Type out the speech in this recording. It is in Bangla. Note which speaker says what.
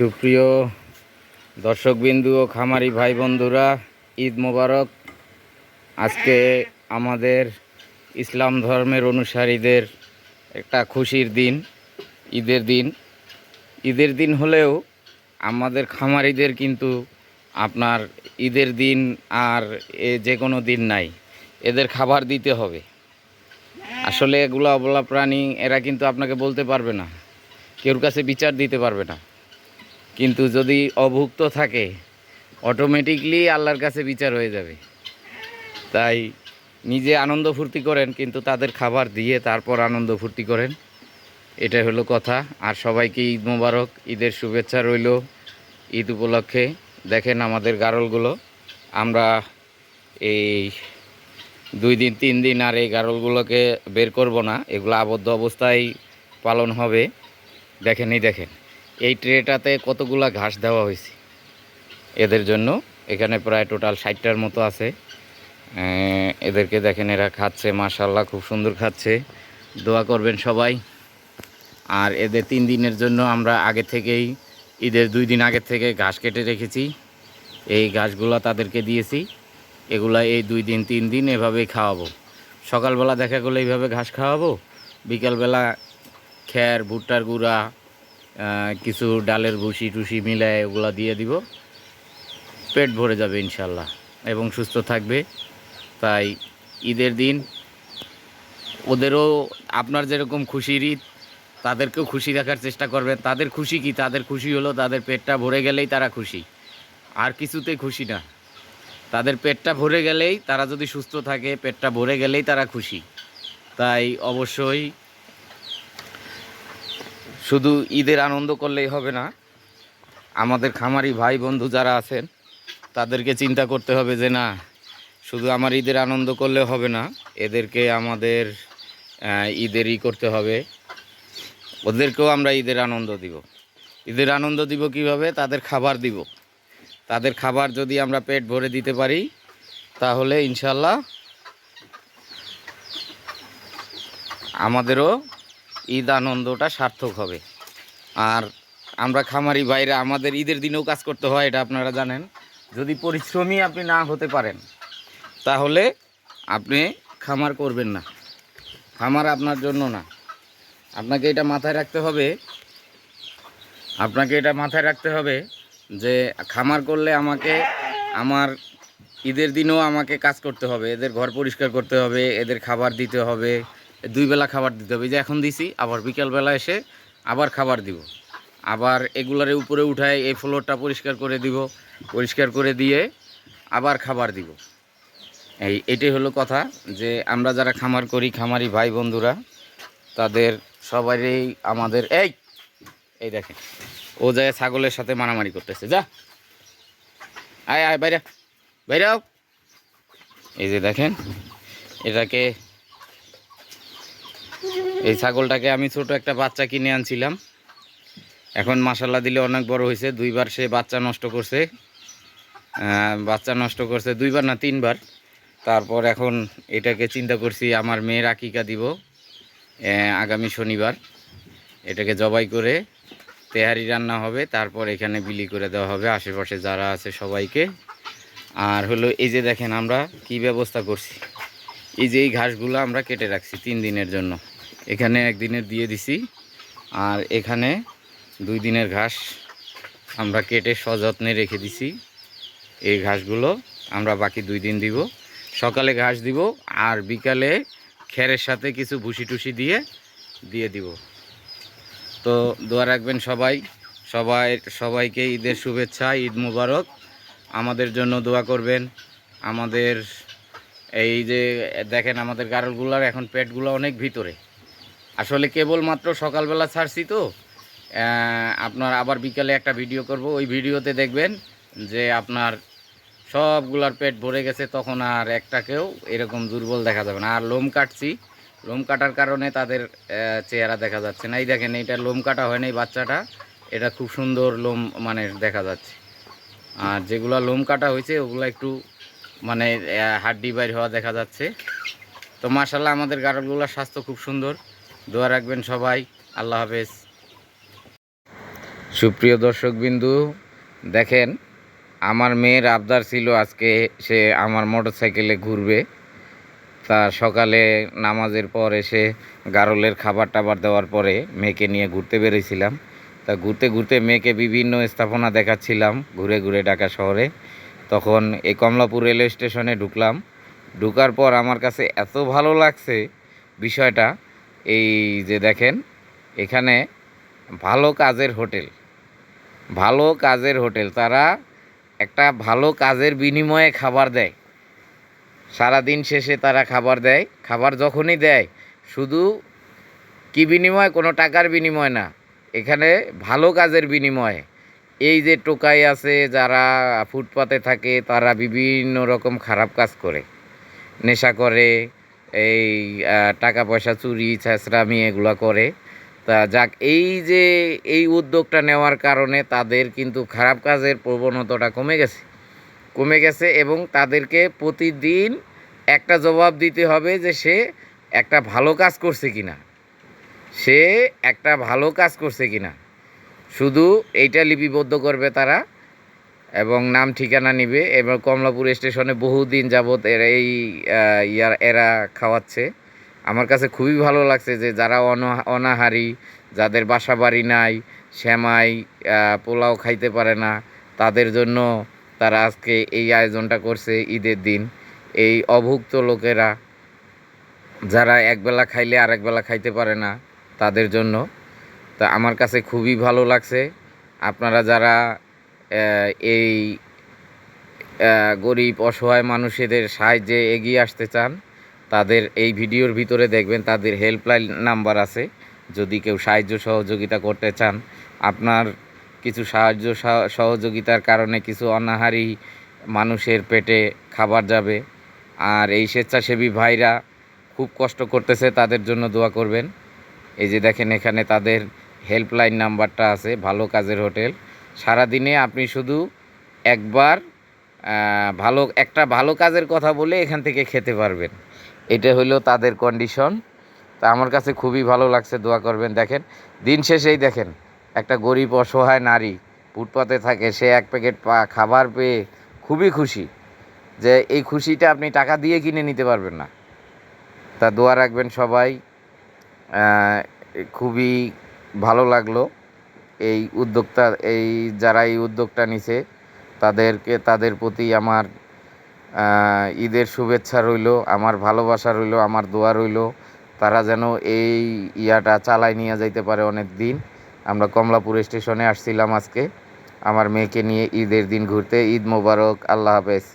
Speaker 1: সুপ্রিয় দর্শকবিন্দু ও খামারি ভাই বন্ধুরা, ঈদ মোবারক। আজকে আমাদের ইসলাম ধর্মের অনুসারীদের একটা খুশির দিন, ঈদের দিন। ঈদের দিন হলেও আমাদের খামারিদের কিন্তু আপনার ঈদের দিন আর এ যে কোনো দিন নাই, এদের খাবার দিতে হবে। আসলে এগুলো অবলা প্রাণী, এরা কিন্তু আপনাকে বলতে পারবে না কেউর কাছে বিচার দিতে পারবে না। কিন্তু যদি অভুক্ত থাকে অটোমেটিকলি আল্লাহর কাছে বিচার হয়ে যাবে। তাই নিজে আনন্দ ফুর্তি করেন, কিন্তু তাদের খাবার দিয়ে তারপর আনন্দ ফুর্তি করেন। এটা হলো কথা। আর সবাইকে ঈদ মোবারক, ঈদের শুভেচ্ছা রইল ঈদ উপলক্ষে। দেখেন আমাদের গারলগুলো। আমরা এই দুই দিন, তিন দিন আর এই গারলগুলোকে বের করব না। এগুলো আবদ্ধ অবস্থায় পালন হবে। দেখেনই দেখেন। এই ট্রেটাতে কতগুলা ঘাস দেওয়া হয়েছে? এদের জন্য এখানে প্রায় টোটাল ষাটটার মতো আছে। এদেরকে দেখেন, এরা খাচ্ছে মাশাল্লাহ খুব সুন্দর খাচ্ছে। দোয়া করবেন সবাই। আর এদের তিন দিনের জন্য আমরা আগে থেকেই, ঈদের দুই দিন আগে থেকে ঘাস কেটে রেখেছি। এই ঘাসগুলো তাদেরকে দিয়েছি। এগুলা এই দুই দিন, তিন দিন এভাবেই খাওয়াবো। সকালবেলা দেখা গেলো এইভাবে ঘাস খাওয়াবো, বিকালবেলা খ্যার ভুট্টার গুঁড়া কিছু ডালের ভুসি টুসি মিলায় ওগুলা দিয়ে দিব। পেট ভরে যাবে ইনশাল্লাহ এবং সুস্থ থাকবে। তাই ঈদের দিন ওদেরও আপনার যেরকম খুশির ঈদ, তাদেরকেও খুশি রাখার চেষ্টা করবেন। তাদের খুশি কি? তাদের খুশি হলো তাদের পেটটা ভরে গেলেই তারা খুশি। আর কিছুতে খুশি না। তাদের পেটটা ভরে গেলেই তারা যদি সুস্থ থাকে, পেটটা ভরে গেলেই তারা খুশি। তাই অবশ্যই শুধু ঈদের আনন্দ করলেই হবে না আমাদের খামারি ভাই বন্ধু যারা আছেন তাদেরকে চিন্তা করতে হবে যে না শুধু আমার ঈদের আনন্দ করলে হবে না এদেরকে আমাদের আহ, ঈদের ই করতে হবে। ওদেরকেও আমরা ঈদের আনন্দ দিব। ঈদের আনন্দ দিব কীভাবে? তাদের খাবার দিব। তাদের খাবার যদি আমরা পেট ভরে দিতে পারি তাহলে ইনশাল্লাহ আমাদেরও ঈদ আনন্দটা সার্থক হবে। আর আমরা খামারি বাইরে আমাদের ঈদের দিনেও কাজ করতে হয়, এটা আপনারা জানেন। যদি পরিশ্রমী আপনি না হতে পারেন, তাহলে আপনি খামার করবেন না। খামার আপনার জন্য না। আপনাকে এটা মাথায় রাখতে হবে, আপনাকে এটা মাথায় রাখতে হবে যে খামার করলে আমাকে, আমার ঈদের দিনেও আমাকে কাজ করতে হবে, এদের ঘর পরিষ্কার করতে হবে, এদের খাবার দিতে হবে দুই বেলা খাবার দিতে হবে। যে এখন দিছি, আবার বিকালবেলা এসে আবার খাবার দিব। আবার এগুলারে উপরে উঠায় এই ফ্লোরটা পরিষ্কার করে দিব, পরিষ্কার করে দিয়ে আবার খাবার দিব। এই এটাই হলো কথা যে আমরা যারা খামার করি, খামারি ভাই বন্ধুরা, তাদের সবারই আমাদের, এই এই দেখেন, ও যায় ছাগলের সাথে মারামারি করতেছে, যা। আয় আয়, বাইরে বাইরে আও। এই যে দেখেন, এটাকে এই ছাগলটাকে আমি ছোট একটা বাচ্চা কিনে আনছিলাম। এখন মাসাল্লা দিলে অনেক বড় হয়েছে। দুইবার সে বাচ্চা নষ্ট করছে। বাচ্চা নষ্ট করছে দুইবার না তিনবার। তারপর এখন এটাকে চিন্তা করছি আমার মেয়ের আকিকা দিব আগামী শনিবার। এটাকে জবাই করে তেহারি রান্না হবে, তারপর এখানে বিলি করে দেওয়া হবে আশেপাশে যারা আছে সবাইকে। আর হলো এই যে দেখেন আমরা কি ব্যবস্থা করছি। এই যে এই ঘাসগুলো আমরা কেটে রাখছি তিন দিনের জন্য। এখানে একদিনের দিয়ে দিছি। আর এখানে দুই দিনের ঘাস আমরা কেটে সযত্নে রেখে দিছি। এই ঘাসগুলো আমরা বাকি দুই দিন দিব। সকালে ঘাস দিব আর বিকালে খেরের সাথে কিছু ভুসি টুসি দিয়ে দিয়ে দিব। তো দোয়া রাখবেন সবাই। সবাই, সবাইকে ঈদের শুভেচ্ছা, ঈদ মুবারক। আমাদের জন্য দোয়া করবেন। আমাদের এই যে, দেখেন আমাদের গারলগুলার এখন পেটগুলো অনেক ভিতরে। আসলে কেবলমাত্র সকালবেলা ছাড়ছি তো আপনার আবার বিকালে একটা ভিডিও করব। ওই ভিডিওতে দেখবেন যে আপনার সবগুলার পেট ভরে গেছে, তখন আর একটাকেও এরকম দুর্বল দেখা যাবে না। আর লোম কাটছি, লোম কাটার কারণে তাদের চেহারা দেখা যাচ্ছে না। এই দেখেন এটা লোম কাটা হয় নাই বাচ্চাটা, এটা খুব সুন্দর লোম মানে দেখা যাচ্ছে। আর যেগুলো লোম কাটা হয়েছে, ওগুলো একটু মানে হাড্ডি বাইর হওয়া দেখা যাচ্ছে। তো মার্শাল্লাহ আমাদের গাড়লগুলোর স্বাস্থ্য খুব সুন্দর। দোয়া রাখবেন সবাই। আল্লাহ হাফেজ। সুপ্রিয় দর্শকবিন্দু, দেখেন, আমার মেয়ের আবদার ছিল আজকে সে আমার মোটরসাইকেলে ঘুরবে। তা সকালে নামাজের পর এসে গারলের খাবার টাবার দেওয়ার পরে মেয়েকে নিয়ে ঘুরতে বেরিয়েছিলাম। তা ঘুরতে ঘুরতে মেয়েকে বিভিন্ন স্থাপনা দেখাচ্ছিলাম ঘুরে ঘুরে ঢাকা শহরে। তখন এই কমলাপুর রেলওয়ে স্টেশনে ঢুকলাম। ঢুকার পর আমার কাছে এত ভালো লাগছে বিষয়টা এই যে দেখেন, এখানে ভালো কাজের হোটেল। ভালো কাজের হোটেল, তারা একটা ভালো কাজের বিনিময়ে খাবার দেয়। সারা দিন শেষে তারা খাবার দেয়। খাবার যখনই দেয়, শুধু কি বিনিময়? কোনো টাকার বিনিময় না। এখানে ভালো কাজের বিনিময়ে। এই যে টোকাই আছে, যারা ফুটপাতে থাকে, তারা বিভিন্ন রকম খারাপ কাজ করে। নেশা করে এই টাকা পয়সা চুরি, ছেঁচড়ামি এগুলো করে। তা যাক, এই যে, এই উদ্যোগটা নেওয়ার কারণে তাদের কিন্তু খারাপ কাজের প্রবণতাটা কমে গেছে। কমে গেছে এবং তাদেরকে প্রতিদিন একটা জবাব দিতে হবে যে সে একটা ভালো কাজ করছে কি না সে একটা ভালো কাজ করছে কি না শুধু এইটা লিপিবদ্ধ করবে তারা। এবং নাম ঠিকানা নিবে এবং কমলাপুর স্টেশনে বহুদিন যাবৎ এরা এই ইয়ার এরা খাওয়াচ্ছে। আমার কাছে খুবই ভালো লাগছে যে যারা অনা- অনাহারি, যাদের বাসা বাড়ি নাই শ্যামাই পোলাও খাইতে পারে না, তাদের জন্য তারা আজকে এই আয়োজনটা করছে ঈদের দিন। এই অভুক্ত লোকেরা, যারা একবেলা খাইলে আর আরেকবেলা খাইতে পারে না, তাদের জন্য। তা আমার কাছে খুবই ভালো লাগছে। আপনারা যারা এই গরিব, অসহায় মানুষেদের সাহায্যে এগিয়ে আসতে চান, তাদের এই ভিডিওর ভিতরে দেখবেন তাদের হেল্পলাইন নাম্বার আছে। যদি কেউ সাহায্য সহযোগিতা করতে চান, আপনার কিছু সাহায্য সহ- সহযোগিতার কারণে কিছু অনাহারি মানুষের পেটে খাবার যাবে। আর এই স্বেচ্ছাসেবী ভাইরা খুব কষ্ট করতেছে, তাদের জন্য দোয়া করবেন। এই যে দেখেন এখানে তাদের হেল্পলাইন নাম্বারটা আছে, ভালো কাজের হোটেল। সারাদিনে আপনি শুধু একবার ভালো, একটা ভালো কাজের কথা বলে এখান থেকে খেতে পারবেন। এটা হলো তাদের কন্ডিশন তা আমার কাছে খুবই ভালো লাগছে, দোয়া করবেন। দেখেন, দিন শেষেই দেখেন, একটা গরিব অসহায় নারী ফুটপাতে থাকে, সে এক প্যাকেট পা, খাবার পেয়ে খুবই খুশি যে এই খুশিটা আপনি টাকা দিয়ে কিনে নিতে পারবেন না। তা দোয়া রাখবেন সবাই। খুবই ভালো লাগল। এই উদ্যোক্তা, এই যারা এই উদ্যোগটা নিছে, তাদেরকে, তাদের প্রতি আমার ঈদের শুভেচ্ছা রইল, আমার ভালোবাসা রইল, আমার দোয়া রইল। তারা যেন এই ইয়াটা চালায় নিয়ে যাইতে পারে অনেক দিন আমরা কমলাপুর স্টেশনে আসছিলাম আজকে। আমার মেয়েকে নিয়ে ঈদের দিন ঘুরতে। ঈদ মোবারক। আল্লাহ হাফেজ।